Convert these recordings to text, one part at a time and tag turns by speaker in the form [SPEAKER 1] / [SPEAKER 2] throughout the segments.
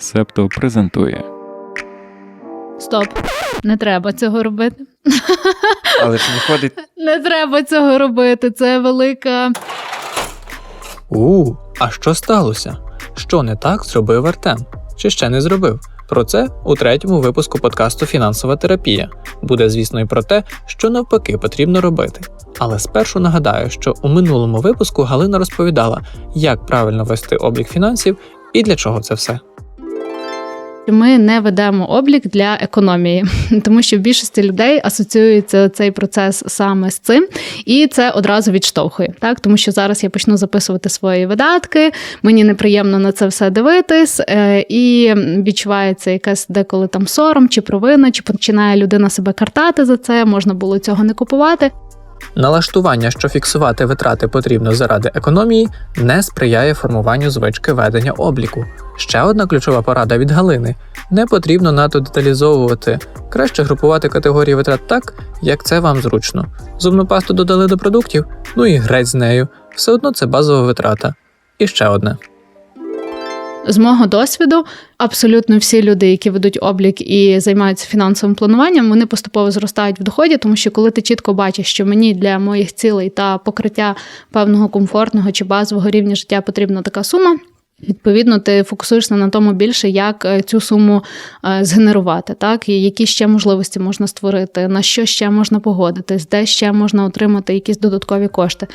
[SPEAKER 1] Септо презентує.
[SPEAKER 2] Стоп, не треба цього робити.
[SPEAKER 3] Але ж виходить,
[SPEAKER 2] Не треба цього робити. Це велика.
[SPEAKER 4] У, а що сталося? Що не так зробив Артем? Чи ще не зробив? Про це у третьому випуску подкасту Фінансова терапія. Буде, звісно, і про те, що навпаки потрібно робити. Але спершу нагадаю, що у минулому випуску Галина розповідала, як правильно вести облік фінансів і для чого це все.
[SPEAKER 2] Ми не ведемо облік для економії, тому що в більшості людей асоціюється цей процес саме з цим, і це одразу відштовхує. Так, тому що зараз я почну записувати свої видатки, мені неприємно на це все дивитись, е, і відчувається якась деколи там сором чи провина, чи починає людина себе картати за це, можна було цього не купувати.
[SPEAKER 4] Налаштування, що фіксувати витрати потрібно заради економії, не сприяє формуванню звички ведення обліку. Ще одна ключова порада від Галини: не потрібно надто деталізовувати, краще групувати категорії витрат так, як це вам зручно. Зубну пасту додали до продуктів, ну і греть з нею. Все одно це базова витрата. І ще одне.
[SPEAKER 2] З мого досвіду, абсолютно всі люди, які ведуть облік і займаються фінансовим плануванням, вони поступово зростають в доході, тому що коли ти чітко бачиш, що мені для моїх цілей та покриття певного комфортного чи базового рівня життя потрібна така сума. Відповідно, ти фокусуєшся на тому більше, як е, цю суму е, згенерувати, так і які ще можливості можна створити, на що ще можна погодитись, де ще можна отримати якісь додаткові кошти.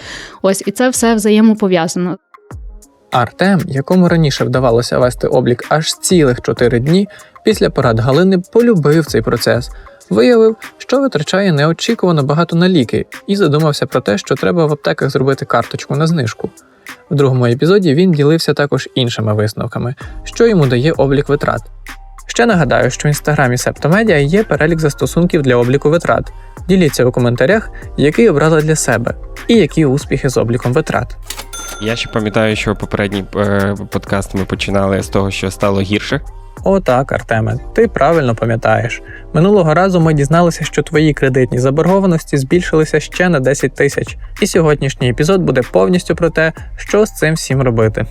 [SPEAKER 2] Ось і це все взаємопов'язано.
[SPEAKER 4] Артем, якому раніше вдавалося вести облік аж цілих 4 дні, після порад Галини полюбив цей процес, виявив, що витрачає неочікувано багато на ліки, і задумався про те, що треба в аптеках зробити карточку на знижку. В другому епізоді він ділився також іншими висновками, що йому дає облік витрат. Ще нагадаю, що в інстаграмі Септомедіа є перелік застосунків для обліку витрат. Діліться у коментарях, який обрали для себе, і які успіхи з обліком витрат.
[SPEAKER 3] Я ще пам'ятаю, що попередній е, подкаст ми починали з того, що стало гірше.
[SPEAKER 4] Отак, Артеме, ти правильно пам'ятаєш. Минулого разу ми дізналися, що твої кредитні заборгованості збільшилися ще на 10 тисяч, і сьогоднішній епізод буде повністю про те, що з цим всім робити.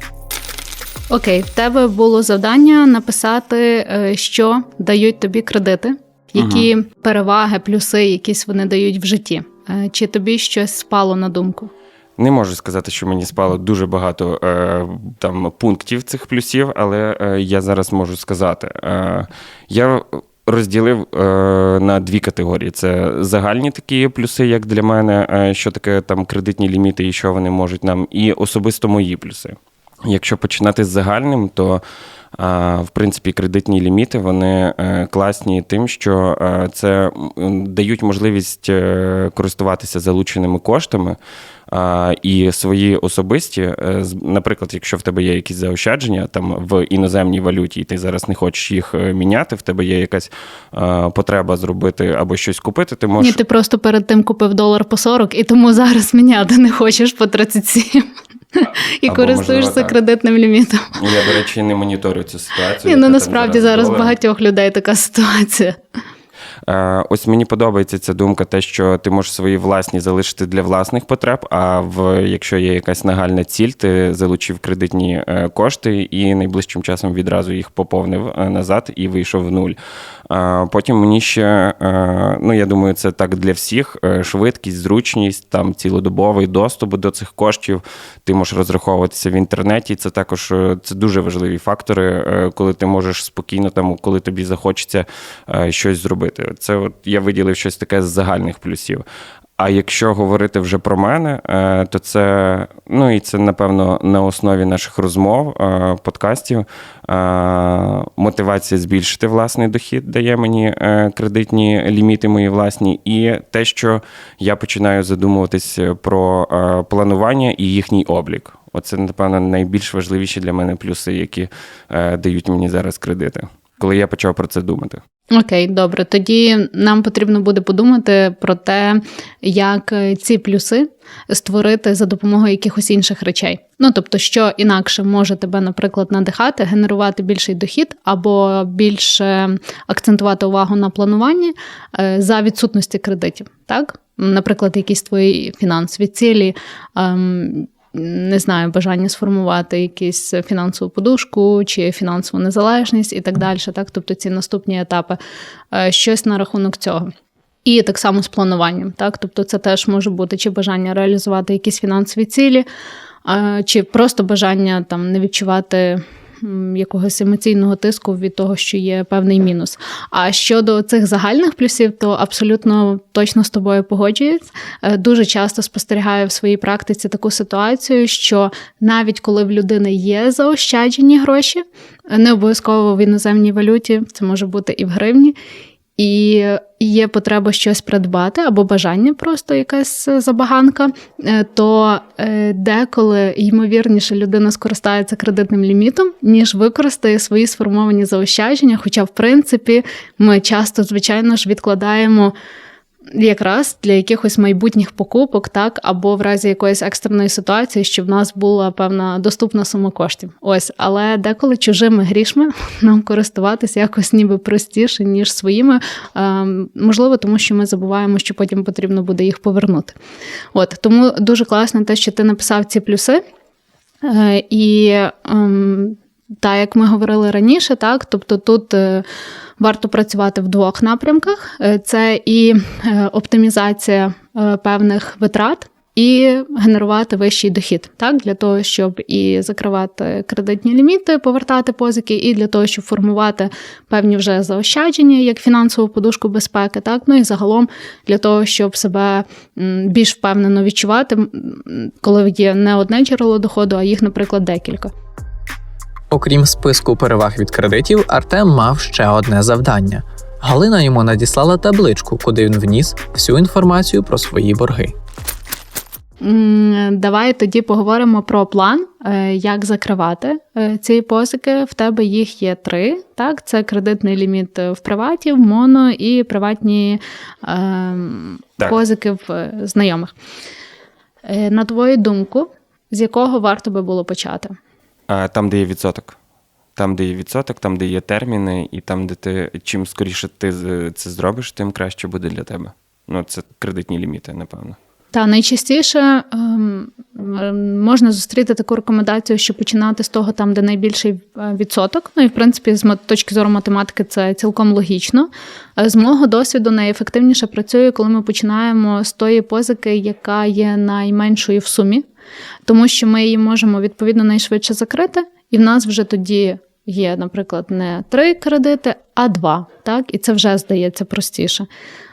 [SPEAKER 2] Окей, в тебе було завдання написати, е, що дають тобі кредити, які переваги, плюси, якісь вони дають в житті. Е, Чи тобі щось спало на думку?
[SPEAKER 3] Не можу сказати, що мені спало дуже багато е, там пунктів цих плюсів, але е, я зараз можу сказати. Е, я розділив е, на дві категорії: це загальні такі плюси, як для мене, е, що таке там кредитні ліміти і що вони можуть нам, і особисто мої плюси. Якщо починати з загальним, то а, в принципі кредитні ліміти вони е, класні тим, що е, це дають можливість е, користуватися залученими коштами. А, І свої особисті, е, наприклад, якщо в тебе є якісь заощадження там в іноземній валюті, і ти зараз не хочеш їх е, міняти, в тебе є якась е, потреба зробити або щось купити, ти можеш
[SPEAKER 2] Ні, ти просто перед тим купив долар по 40, і тому зараз міняти не хочеш по 37. І
[SPEAKER 3] Або,
[SPEAKER 2] користуєшся
[SPEAKER 3] можливо,
[SPEAKER 2] кредитним лімітом.
[SPEAKER 3] я, до речі, не моніторю цю ситуацію.
[SPEAKER 2] Ні, ну насправді зараз
[SPEAKER 3] долар.
[SPEAKER 2] багатьох людей така ситуація.
[SPEAKER 3] Е, Ось мені подобається ця думка, те, що ти можеш свої власні залишити для власних потреб. А в якщо є якась нагальна ціль, ти залучив кредитні е, кошти і найближчим часом відразу їх поповнив е, назад і вийшов в нуль. Потім мені ще, ну я думаю, це так для всіх: швидкість, зручність, там цілодобовий доступ до цих коштів. Ти можеш розраховуватися в інтернеті. Це також це дуже важливі фактори, коли ти можеш спокійно там, коли тобі захочеться щось зробити. Це от я виділив щось таке з загальних плюсів. А якщо говорити вже про мене, е, то це ну і це напевно на основі наших розмов, е, подкастів. е, Мотивація збільшити власний дохід дає мені кредитні ліміти мої власні, і те, що я починаю задумуватись про планування і їхній облік. Оце, напевно, найбільш важливіші для мене плюси, які дають мені зараз кредити, коли я почав про це думати.
[SPEAKER 2] Окей, добре. Тоді нам потрібно буде подумати про те, як е, ці плюси створити за допомогою якихось інших речей. Ну тобто, що інакше може тебе, наприклад, надихати, генерувати більший дохід або більше акцентувати увагу на плануванні е, за відсутності кредитів. Так, наприклад, якісь твої фінансові цілі. Не знаю, бажання сформувати якусь фінансову подушку чи фінансову незалежність і так далі. Так? Тобто ці наступні етапи, Е, щось на рахунок цього. І так само з плануванням. Так? Тобто, це теж може бути чи бажання реалізувати якісь фінансові цілі, е, чи просто бажання там не відчувати. Якогось емоційного тиску від того, що є певний мінус. А щодо цих загальних плюсів, то абсолютно точно з тобою погоджуюсь. Е, Дуже часто спостерігаю в своїй практиці таку ситуацію, що навіть коли в людини є заощаджені гроші, е, не обов'язково в іноземній валюті, це може бути і в гривні, і є потреба щось придбати або бажання, просто якась забаганка, е, то е, деколи ймовірніше людина скористається кредитним лімітом, ніж використає свої сформовані заощадження. Хоча, в принципі, ми часто, звичайно ж, відкладаємо. Якраз для якихось майбутніх покупок, так, або в разі якоїсь екстреної ситуації, щоб в нас була певна доступна сума коштів. Ось, але деколи чужими грішми нам користуватися якось ніби простіше, ніж своїми. Е, можливо, тому що ми забуваємо, що потім потрібно буде їх повернути. От тому дуже класно те, що ти написав ці плюси. Е, і ем, та, як ми говорили раніше, так, тобто тут е, варто працювати в двох напрямках: Е, це і е, оптимізація е, певних витрат. І генерувати вищий дохід, так для того, щоб і закривати кредитні ліміти, повертати позики, і для того, щоб формувати певні вже заощадження, як фінансову подушку безпеки, так ну і загалом для того, щоб себе більш впевнено відчувати, коли є не одне джерело доходу, а їх, наприклад, декілька.
[SPEAKER 4] Окрім списку переваг від кредитів, Артем мав ще одне завдання. Галина йому надіслала табличку, куди він вніс всю інформацію про свої борги.
[SPEAKER 2] Давай тоді поговоримо про план, е, як закривати е, ці позики. В тебе їх є три. Так, це кредитний ліміт в приваті, в моно і приватні е,
[SPEAKER 3] Так.
[SPEAKER 2] позики в е, знайомих. На твою думку, з якого варто би було почати?
[SPEAKER 3] Там, де є відсоток. Там, де є відсоток, там, де є терміни, і там, де ти чим скоріше ти це зробиш, тим краще буде для тебе. Ну, це кредитні ліміти, напевно.
[SPEAKER 2] Та найчастіше ем, ем, можна зустріти таку рекомендацію, що починати з того, там, де найбільший е, відсоток. Ну і в принципі, з точки зору математики, це цілком логічно. Е, З мого досвіду найефективніше працює, коли ми починаємо з тої позики, яка є найменшою в сумі, тому що ми її можемо відповідно найшвидше закрити, і в нас вже тоді. Є, наприклад, не три кредити, а два. Так? І це вже здається простіше.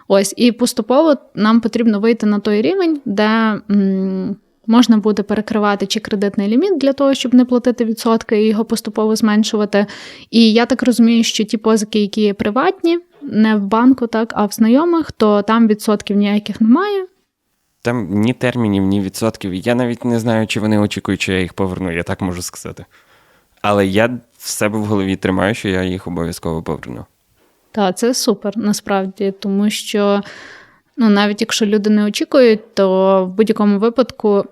[SPEAKER 2] Ось, і поступово нам потрібно вийти на той рівень, де м, можна буде перекривати чи кредитний ліміт для того, щоб не платити відсотки і його поступово зменшувати. І я так розумію, що ті позики, які є приватні, не в банку, так, а в знайомих, то там відсотків ніяких немає.
[SPEAKER 3] Там ні термінів, ні відсотків. Я навіть не знаю, чи вони очікують, що я їх поверну, я так можу сказати. Але я в себе в голові тримаю, що я їх обов'язково поверну.
[SPEAKER 2] Та це супер насправді, тому що ну, навіть якщо люди не очікують, то в будь-якому випадку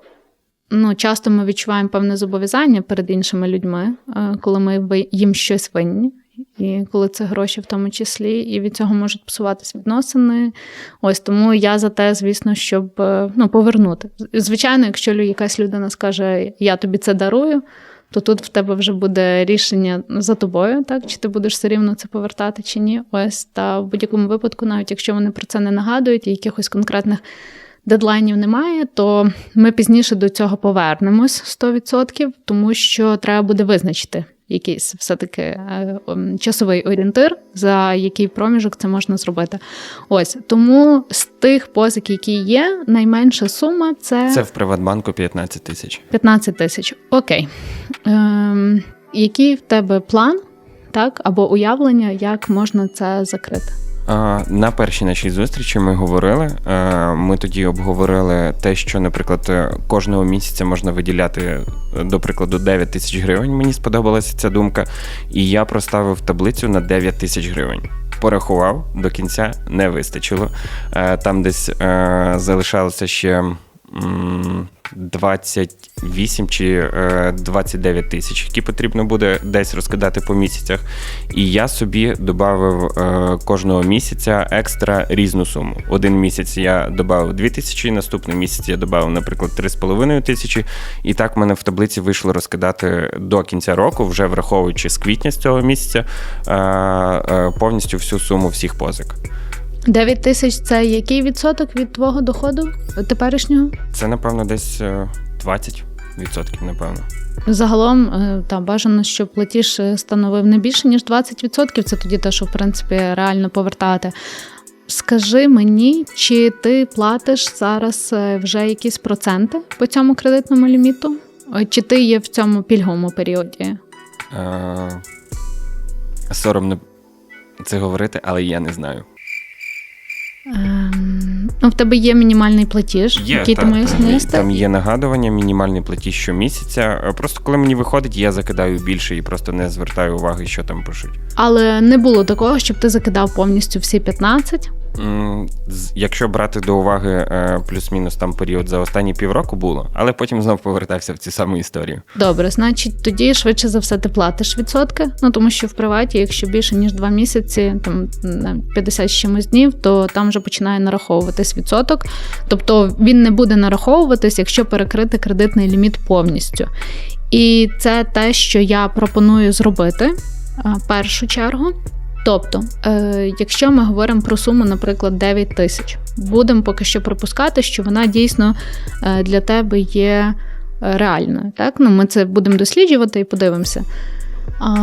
[SPEAKER 2] ну, часто ми відчуваємо певне зобов'язання перед іншими людьми, е, коли ми їм щось винні. І коли це гроші в тому числі, і від цього можуть псуватися відносини. Ось тому я за те, звісно, щоб е, ну, повернути. Звичайно, якщо якась людина скаже, я тобі це дарую, то тут в тебе вже буде рішення за тобою, так чи ти будеш все рівно це повертати чи ні. Ось та в будь-якому випадку, навіть якщо вони про це не нагадують, і якихось конкретних дедлайнів немає, то ми пізніше до цього повернемось 100%, тому що треба буде визначити якийсь все-таки е, часовий орієнтир, за який проміжок це можна зробити. Ось тому з тих позик, які є, найменша сума це,
[SPEAKER 3] Це в Приватбанку 15 тисяч.
[SPEAKER 2] 15 тисяч. Окей. Ем, який в тебе план, так, або уявлення, як можна це закрити?
[SPEAKER 3] На першій нашій зустрічі ми говорили. е, Ми тоді обговорили те, що, наприклад, е, кожного місяця можна виділяти, е, до прикладу, 9 тисяч гривень. Мені сподобалася ця думка. І я проставив таблицю на 9 тисяч гривень. Порахував до кінця, не вистачило. Там десь залишалося ще 28 чи е, 29 тисяч, які потрібно буде десь розкидати по місяцях. І я собі додав е, кожного місяця екстра різну суму. Один місяць я додав 2 тисячі, наступний місяць я додав, наприклад, 3,5 тисячі. І так в мене в таблиці вийшло розкидати до кінця року, вже враховуючи з квітня з цього місяця, е, е, повністю всю суму всіх позик.
[SPEAKER 2] 9 тисяч це який відсоток від твого доходу теперішнього?
[SPEAKER 3] Це, напевно, десь е, 20%, напевно.
[SPEAKER 2] Загалом е, та бажано, щоб платіж е, становив не більше ніж 20%. Це тоді те, що в принципі реально повертати. Скажи мені, чи ти платиш зараз е, вже якісь проценти по цьому кредитному ліміту? Е, Чи ти є в цьому пільговому періоді?
[SPEAKER 3] Е, соромно це говорити, але я не знаю.
[SPEAKER 2] Ем, ну, в тебе є мінімальний платіж, який
[SPEAKER 3] та,
[SPEAKER 2] ти маєш
[SPEAKER 3] там,
[SPEAKER 2] нести.
[SPEAKER 3] там є нагадування, мінімальний платіж щомісяця. Е, Просто коли мені виходить, я закидаю більше і просто не звертаю уваги, що там пишуть.
[SPEAKER 2] Але не було такого, щоб ти закидав повністю всі 15.
[SPEAKER 3] Якщо брати до уваги е, плюс-мінус там період за останні півроку було, але потім знов повертався в цю саму історію.
[SPEAKER 2] Добре, значить, тоді швидше за все ти платиш відсотки. Ну тому що в приваті, якщо більше ніж 2 місяці, там на 50 з чимось днів, то там вже починає нараховуватись відсоток. Тобто він не буде нараховуватись, якщо перекрити кредитний ліміт повністю. І це те, що я пропоную зробити першу чергу. Тобто, е, якщо ми говоримо про суму, наприклад, 9 тисяч, будемо поки що припускати, що вона дійсно е, для тебе є е, реальною. Так? Ну, ми це будемо досліджувати і подивимося.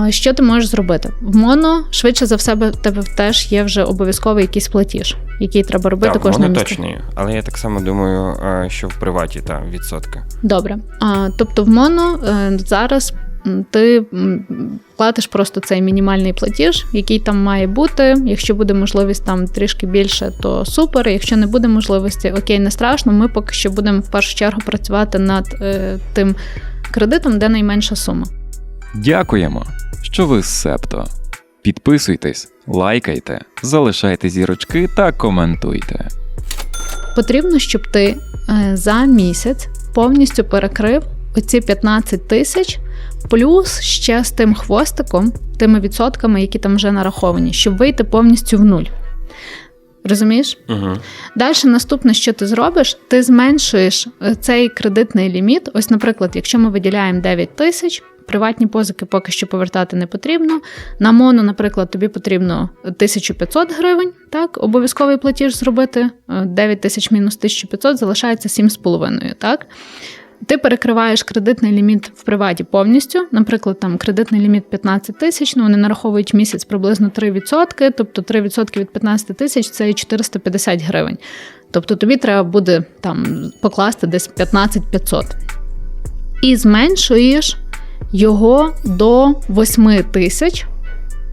[SPEAKER 2] Що ти можеш зробити? В моно, швидше за все, в тебе теж є вже обов'язковий якийсь платіж, який треба робити
[SPEAKER 3] Так,
[SPEAKER 2] кожного місяця.
[SPEAKER 3] точно є. Але я так само думаю, е, що в приваті та відсотки.
[SPEAKER 2] Добре. Тобто в моно е, зараз ти платиш просто цей мінімальний платіж, який там має бути. Якщо буде можливість там трішки більше, то супер. Якщо не буде можливості, окей, не страшно. Ми поки що будемо в першу чергу працювати над е, тим кредитом, де найменша сума.
[SPEAKER 1] Дякуємо, що ви з Септо. Підписуйтесь, лайкайте, залишайте зірочки та коментуйте.
[SPEAKER 2] Потрібно, щоб ти е, за місяць повністю перекрив оці 15 тисяч, плюс ще з тим хвостиком, тими відсотками, які там вже нараховані, щоб вийти повністю в нуль. Розумієш?
[SPEAKER 3] Угу.
[SPEAKER 2] Далі наступне, що ти зробиш, ти зменшуєш е, цей кредитний ліміт. Ось, наприклад, якщо ми виділяємо 9 тисяч, приватні позики поки що повертати не потрібно. На моно, наприклад, тобі потрібно 1500 гривень, так, обов'язковий платіж зробити. Е, 9 тисяч мінус 1500 залишається 7,5, так. Ти перекриваєш кредитний ліміт в приваті повністю. Наприклад, там кредитний ліміт 15 тисяч, ну вони нараховують місяць приблизно 3%, тобто 3% від 15 тисяч це 450 гривень. Тобто тобі треба буде там покласти десь 15 500. І зменшуєш його до 8 тисяч.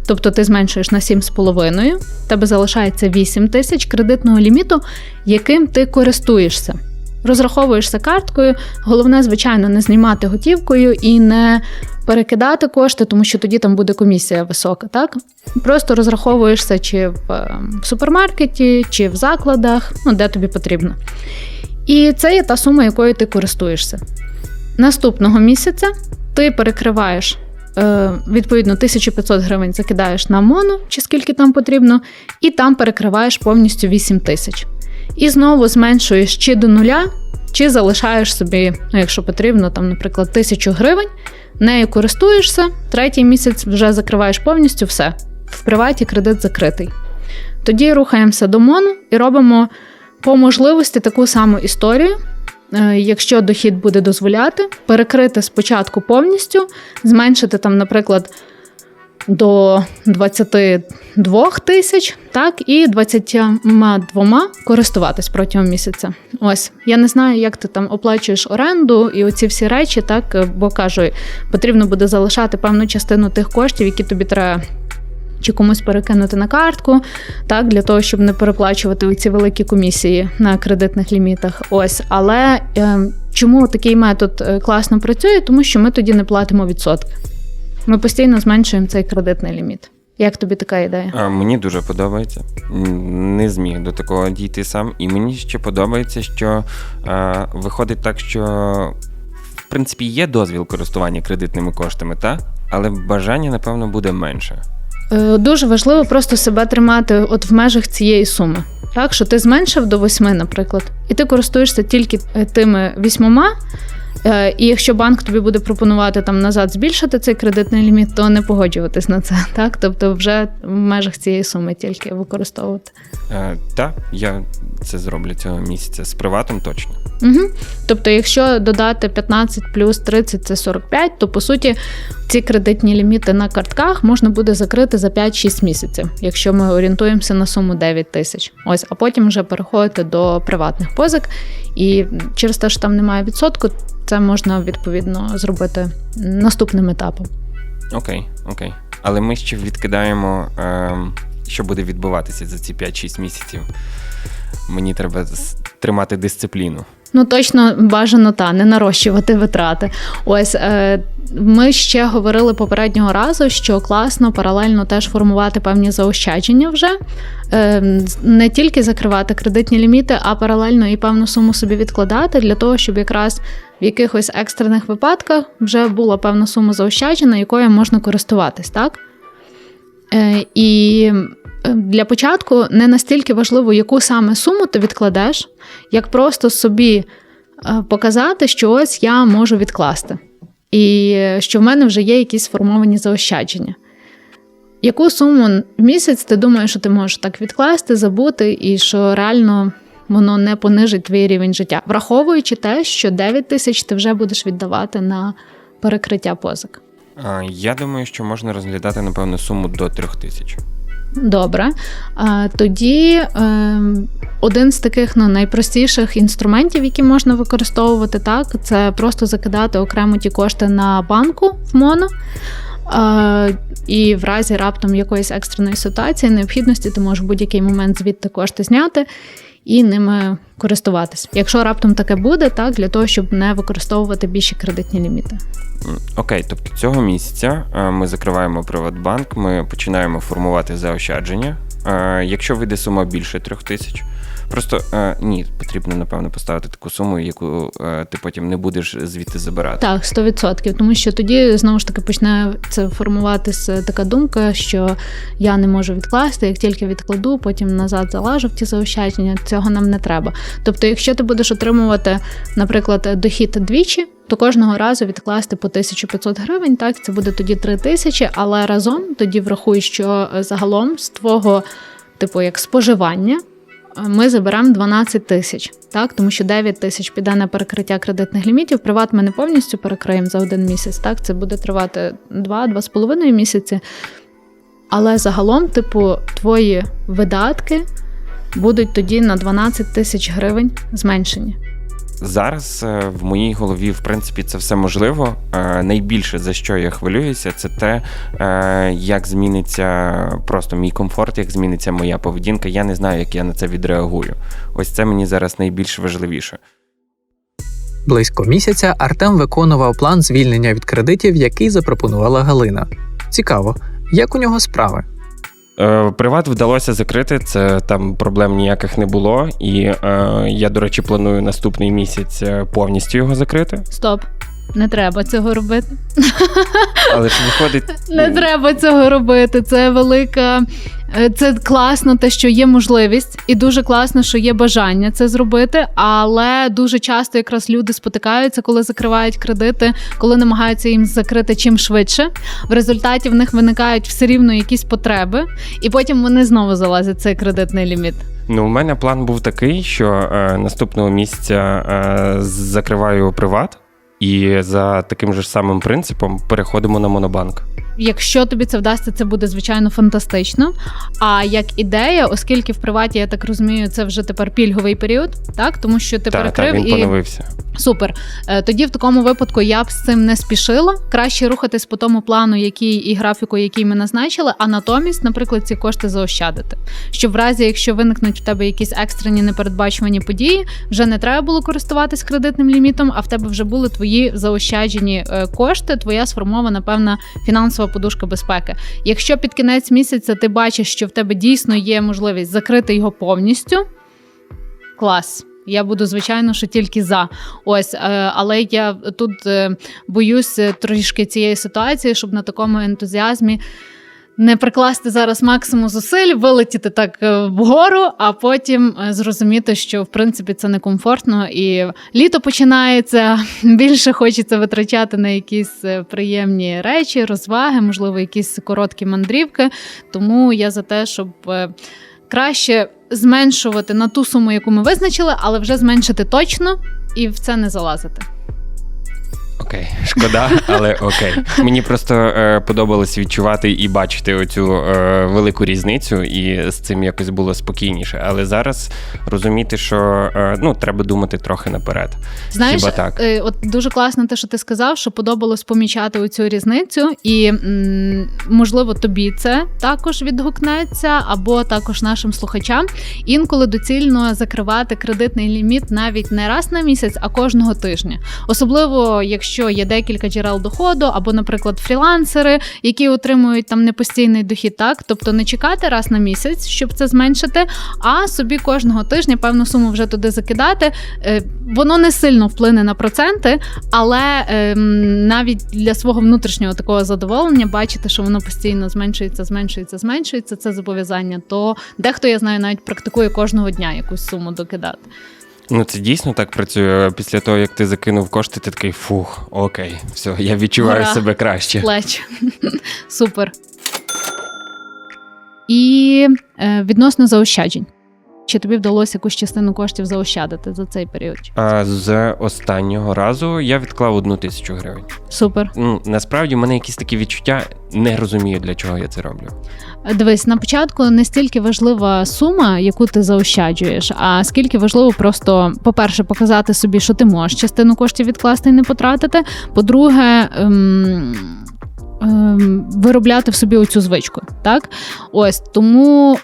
[SPEAKER 2] Тобто ти зменшуєш на 7,5, в тебе залишається 8 тисяч кредитного ліміту, яким ти користуєшся. Розраховуєшся карткою. Головне, звичайно, не знімати готівкою і не перекидати кошти, тому що тоді там буде комісія висока. Так просто розраховуєшся чи в, е, супермаркеті, чи в закладах, ну де тобі потрібно. І це є та сума, якою ти користуєшся. Наступного місяця ти перекриваєш. е, Відповідно, 1500 гривень закидаєш на моно, чи скільки там потрібно, і там перекриваєш повністю 8 тисяч. І знову зменшуєш чи до нуля, чи залишаєш собі, ну, якщо потрібно, там, наприклад, 1000 гривень, нею користуєшся, третій місяць вже закриваєш повністю все. В приваті кредит закритий. Тоді рухаємося до моно і робимо по можливості таку саму історію. Е, Якщо дохід буде дозволяти, перекрити спочатку повністю, зменшити там, наприклад, до 22 тисяч, так, і 22 користуватись протягом місяця. Ось я не знаю, як ти там оплачуєш оренду і оці всі речі, так, бо кажу, потрібно буде залишати певну частину тих коштів, які тобі треба. Чи комусь перекинути на картку, так для того, щоб не переплачувати ці великі комісії на кредитних лімітах. Ось, але е, чому такий метод е, класно працює? Тому що ми тоді не платимо відсотки. Ми постійно зменшуємо цей кредитний ліміт. Як тобі така ідея?
[SPEAKER 3] А, мені дуже подобається. Не зміг до такого дійти сам. І мені ще подобається, що е, виходить так, що в принципі є дозвіл користування кредитними коштами, та? але бажання, напевно, буде менше.
[SPEAKER 2] Е, Дуже важливо просто себе тримати от в межах цієї суми. Так, що ти зменшив до восьми, наприклад, і ти користуєшся тільки е, тими вісьмома. е, І якщо банк тобі буде пропонувати там назад збільшити цей кредитний ліміт, то не погоджуватись на це. Так, тобто вже в межах цієї суми тільки використовувати.
[SPEAKER 3] Е, та, я це зроблю цього місяця. З приватом точно.
[SPEAKER 2] Угу. Тобто, якщо додати 15 плюс 30 це 45, то по суті ці кредитні ліміти на картках можна буде закрити за 5-6 місяців, якщо ми орієнтуємося на суму 9 тисяч. Ось, а потім вже переходити до приватних позик. І через те, що там немає відсотку, це можна відповідно зробити наступним етапом.
[SPEAKER 3] Окей, окей. Але ми ще відкидаємо, е, що буде відбуватися за ці 5-6 місяців. Мені треба тримати дисципліну.
[SPEAKER 2] Ну точно бажано та не нарощувати витрати. Ось е, ми ще говорили попереднього разу, що класно паралельно теж формувати певні заощадження вже е, не тільки закривати кредитні ліміти, а паралельно і певну суму собі відкладати для того, щоб якраз в якихось екстрених випадках вже була певна сума заощаджена, якою можна користуватись, так? Е, і для початку не настільки важливо, яку саме суму ти відкладеш, як просто собі е, показати, що ось я можу відкласти, і е, що в мене вже є якісь сформовані заощадження. Яку суму в місяць ти думаєш, що ти можеш так відкласти, забути, і що реально воно не понижить твій рівень життя, враховуючи те, що 9 тисяч ти вже будеш віддавати на перекриття позик.
[SPEAKER 3] Я думаю, що можна розглядати, напевно, суму до 3000. тисяч.
[SPEAKER 2] Добре. Тоді е, один з таких ну, найпростіших інструментів, які можна використовувати, так, це просто закидати окремо ті кошти на банку в моно. І в разі раптом якоїсь екстреної ситуації, необхідності, ти можеш в будь-який момент звідти кошти зняти і ними користуватись. Якщо раптом таке буде, так для того, щоб не використовувати більші кредитні ліміти.
[SPEAKER 3] Окей, тобто цього місяця е, ми закриваємо Приватбанк, ми починаємо формувати заощадження. Е, Якщо вийде сума більше трьох тисяч, просто е, ні, потрібно напевно поставити таку суму, яку е, ти потім не будеш звідти забирати.
[SPEAKER 2] Так, 100%. Тому що тоді знову ж таки почне це формуватися така думка, що я не можу відкласти, як тільки відкладу, потім назад залажу в ті заощадження. Цього нам не треба. Тобто, якщо ти будеш отримувати, наприклад, дохід двічі. То кожного разу відкласти по 1500 гривень, так це буде тоді 3000, але разом тоді врахуй, що е, загалом з твого, типу, як споживання, ми заберемо 12 тисяч, так тому що 9 тисяч піде на перекриття кредитних лімітів. Приват ми не повністю перекриємо за один місяць. Так, це буде тривати 2-2,5 місяці. Але загалом, типу, твої видатки будуть тоді на 12 тисяч гривень зменшені.
[SPEAKER 3] Зараз е, в моїй голові, в принципі, це все можливо. Е, Найбільше за що я хвилююся, це те, е, як зміниться просто мій комфорт, як зміниться моя поведінка. Я не знаю, як я на це відреагую. Ось це мені зараз найбільш важливіше.
[SPEAKER 4] Близько місяця Артем виконував план звільнення від кредитів, який запропонувала Галина. Цікаво, як у нього справи?
[SPEAKER 3] Е, Приват вдалося закрити, це там проблем ніяких не було. І е, я, до речі, планую наступний місяць е, повністю його закрити.
[SPEAKER 2] Стоп, не треба цього робити.
[SPEAKER 3] Але ж виходить.
[SPEAKER 2] Не треба цього робити. Це велика. е, Це класно, те, що є можливість, і дуже класно, що є бажання це зробити. Але дуже часто якраз люди спотикаються, коли закривають кредити, коли намагаються їм закрити чим швидше. В результаті в них виникають все рівно якісь потреби, і потім вони знову залазять в цей кредитний ліміт.
[SPEAKER 3] Ну, у мене план був такий, що е, наступного місяця е, закриваю приват, і за таким же ж самим принципом переходимо на монобанк.
[SPEAKER 2] Якщо тобі це вдасться, це буде звичайно фантастично. А як ідея, оскільки в приваті, я так розумію, це вже тепер пільговий період, так тому що ти
[SPEAKER 3] Так,
[SPEAKER 2] перекрив
[SPEAKER 3] так, він
[SPEAKER 2] і
[SPEAKER 3] поновився.
[SPEAKER 2] Супер. Е, Тоді в такому випадку я б з цим не спішила. Краще рухатись по тому плану, який і графіку, який ми назначили, а натомість, наприклад, ці кошти заощадити. Щоб в разі, якщо виникнуть в тебе якісь екстрені непередбачувані події, вже не треба було користуватись кредитним лімітом, а в тебе вже були твої твої заощаджені е, кошти, твоя сформована певна фінансова подушка безпеки. Якщо під кінець місяця ти бачиш, що в тебе дійсно є можливість закрити його повністю, клас. Я буду, звичайно, що тільки за. Ось, е, але я тут е, боюсь трішки цієї ситуації, щоб на такому ентузіазмі не прикласти зараз максимум зусиль, вилетіти так е, вгору, а потім е, зрозуміти, що в принципі це некомфортно, і літо починається. Більше хочеться витрачати на якісь е, приємні речі, розваги, можливо, якісь короткі мандрівки. Тому я за те, щоб. Краще зменшувати на ту суму, яку ми визначили, але вже зменшити точно і в це не залазити.
[SPEAKER 3] Окей, шкода, але окей. Мені просто е, подобалось відчувати і бачити оцю е, велику різницю, і з цим якось було спокійніше. Але зараз розуміти, що е, ну треба думати трохи наперед.
[SPEAKER 2] Знаєш,
[SPEAKER 3] Хіба так?
[SPEAKER 2] е, от дуже класно те, що ти сказав, що подобалось помічати оцю різницю, і м, можливо тобі це також відгукнеться, або також нашим слухачам. Інколи доцільно закривати кредитний ліміт навіть не раз на місяць, а кожного тижня. Особливо, якщо є декілька джерел доходу, або, наприклад, фрілансери, які отримують там непостійний дохід, так тобто не чекати раз на місяць, щоб це зменшити, а собі кожного тижня певну суму вже туди закидати. Е, Воно не сильно вплине на проценти, але ем, навіть для свого внутрішнього такого задоволення бачити, що воно постійно зменшується, зменшується, зменшується. Це зобов'язання. То дехто я знаю, навіть практикує кожного дня якусь суму докидати.
[SPEAKER 3] Ну це дійсно так працює. Після того, як ти закинув кошти, ти такий фух, окей, все, я відчуваю
[SPEAKER 2] Ура.
[SPEAKER 3] себе краще.
[SPEAKER 2] Плеч. Супер. І е, відносно заощаджень. Чи тобі вдалося якусь частину коштів заощадити за цей період?
[SPEAKER 3] А з останнього разу я відклав одну тисячу гривень.
[SPEAKER 2] Супер.
[SPEAKER 3] Ну насправді в мене якісь такі відчуття, не розумію, для чого я це роблю.
[SPEAKER 2] Дивись, на початку не стільки важлива сума, яку ти заощаджуєш, а скільки важливо просто, по-перше, показати собі, що ти можеш частину коштів відкласти і не потратити. По-друге, ем, виробляти в собі оцю звичку. Так, ось тому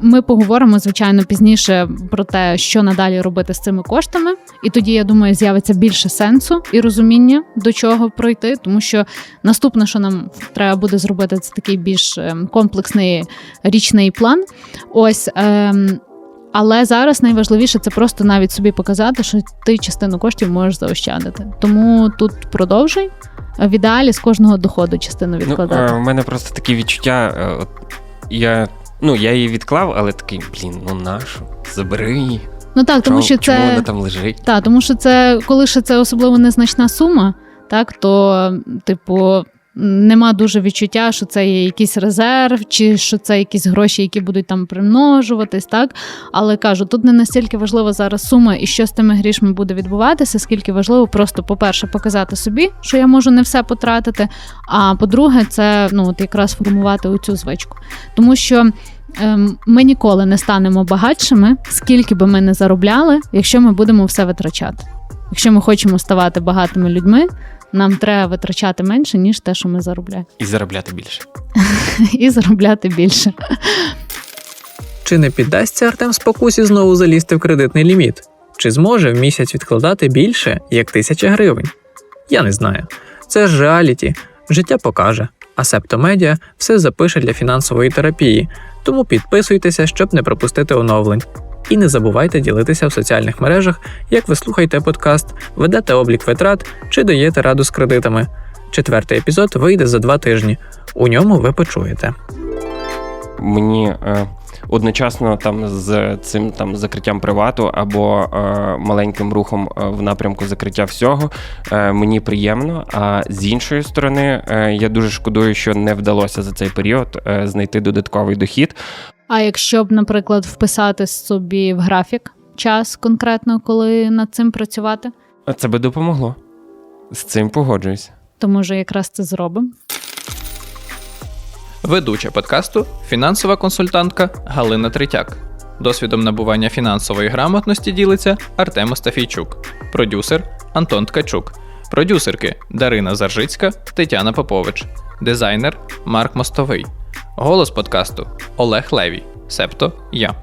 [SPEAKER 2] ми поговоримо звичайно пізніше про те, що надалі робити з цими коштами, і тоді я думаю, з'явиться більше сенсу і розуміння до чого пройти, тому що Наступне, що нам треба буде зробити, це такий більш ем, комплексний річний план. Ось. Ем, але зараз найважливіше це просто навіть собі показати, що ти частину коштів можеш заощадити. Тому тут продовжуй. В ідеалі з кожного доходу частину
[SPEAKER 3] Ну,
[SPEAKER 2] відкладати.
[SPEAKER 3] е, в мене просто такі відчуття. е, От, я, ну, я її відклав, але такий, блін, ну нашу, забери її.
[SPEAKER 2] ну так, тому що
[SPEAKER 3] чому
[SPEAKER 2] це
[SPEAKER 3] вона там лежить?
[SPEAKER 2] та, тому що це коли ще це особливо незначна сума, так то, типу, нема дуже відчуття, що це є якийсь резерв, чи що це якісь гроші, які будуть там примножуватись, так. Але кажу, тут не настільки важлива зараз сума і що з тими грішми буде відбуватися, скільки важливо просто, по-перше, показати собі, що я можу не все потратити. А по-друге, це ну от якраз формувати оцю звичку. Тому що. ем, Ми ніколи не станемо багатшими, скільки би ми не заробляли, якщо ми будемо все витрачати. Якщо ми хочемо ставати багатими людьми, нам треба витрачати менше, ніж те, що ми заробляємо,
[SPEAKER 3] І заробляти більше.
[SPEAKER 2] і заробляти більше.
[SPEAKER 4] Чи не піддасться Артем спокусі знову залізти в кредитний ліміт? Чи зможе в місяць відкладати більше, як тисяча гривень? Я не знаю. Це ж реаліті, життя покаже. А Септомедіа все запише для фінансової терапії, тому підписуйтеся, щоб не пропустити оновлень. І не забувайте ділитися в соціальних мережах, як ви слухаєте подкаст, ведете облік витрат чи даєте раду з кредитами. Четвертий епізод вийде за два тижні. У ньому ви почуєте.
[SPEAKER 3] Мені е, одночасно там з цим там закриттям привату або е, маленьким рухом е, в напрямку закриття всього е, мені приємно. А з іншої сторони, е, я дуже шкодую, що не вдалося за цей період е, знайти додатковий дохід.
[SPEAKER 2] А якщо б, наприклад, вписати собі в графік час конкретно, коли над цим працювати,
[SPEAKER 3] А це би допомогло. З цим погоджуюсь.
[SPEAKER 2] то може якраз це зробимо.
[SPEAKER 5] Ведуча подкасту фінансова консультантка Галина Третяк. Досвідом набування фінансової грамотності ділиться Артем Остафійчук, продюсер Антон Ткачук, продюсерки Дарина Заржицька, Тетяна Попович, дизайнер Марк Мостовий. Голос подкасту Олег Левій, себто я.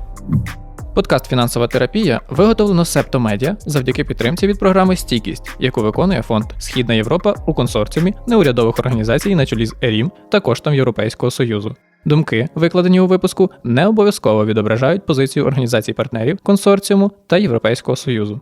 [SPEAKER 5] Подкаст Фінансова терапія виготовлено Септо Медіа завдяки підтримці від програми Стійкість, яку виконує фонд Східна Європа у консорціумі неурядових організацій на чолі з ЕРІМ та коштом Європейського Союзу. Думки, викладені у випуску, не обов'язково відображають позицію організацій партнерів консорціуму та Європейського Союзу.